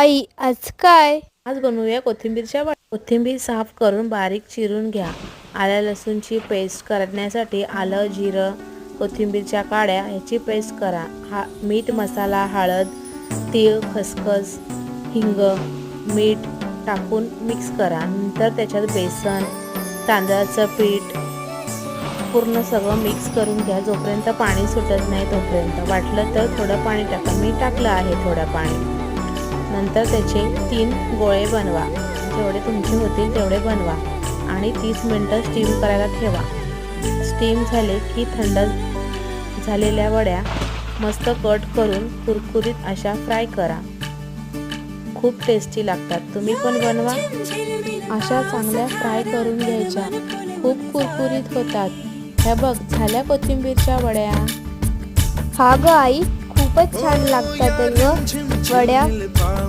आई आज काय? आज बनवूया कोथिंबीरच्या वाट कोथिंबीर साफ करून बारीक चिरून घ्या. आल्या लसूणची पेस्ट करण्यासाठी आलं जिरं कोथिंबीरच्या काड्या ह्याची पेस्ट करा. हा मीठ मसाला हळद तीळ खसखस हिंग मीठ टाकून मिक्स करा. नंतर त्याच्यात बेसन तांदळाचं पीठ पूर्ण सगळं मिक्स करून घ्या. जोपर्यंत पाणी सुटत नाही तोपर्यंत. वाटलं तर थोडं पाणी टाका. मी टाकलं आहे थोडं पाणी. नंतर त्याचे तीन गोळे बनवा. जेवढे तुमचे होतील तेवढे बनवा आणि तीस मिनटं स्टीम करायला ठेवा. स्टीम झाले की थंड झालेल्या वड्या मस्त कट करून कुरकुरीत अशा फ्राय करा. खूप टेस्टी लागतात. तुम्ही पण बनवा. अशा चांगल्या फ्राय करून घ्यायच्या. खूप कुरकुरीत होतात. ह्या बघ झाल्या कोथिंबीरच्या वड्या. हा ग आई खूपच छान लागतात ग वड्या.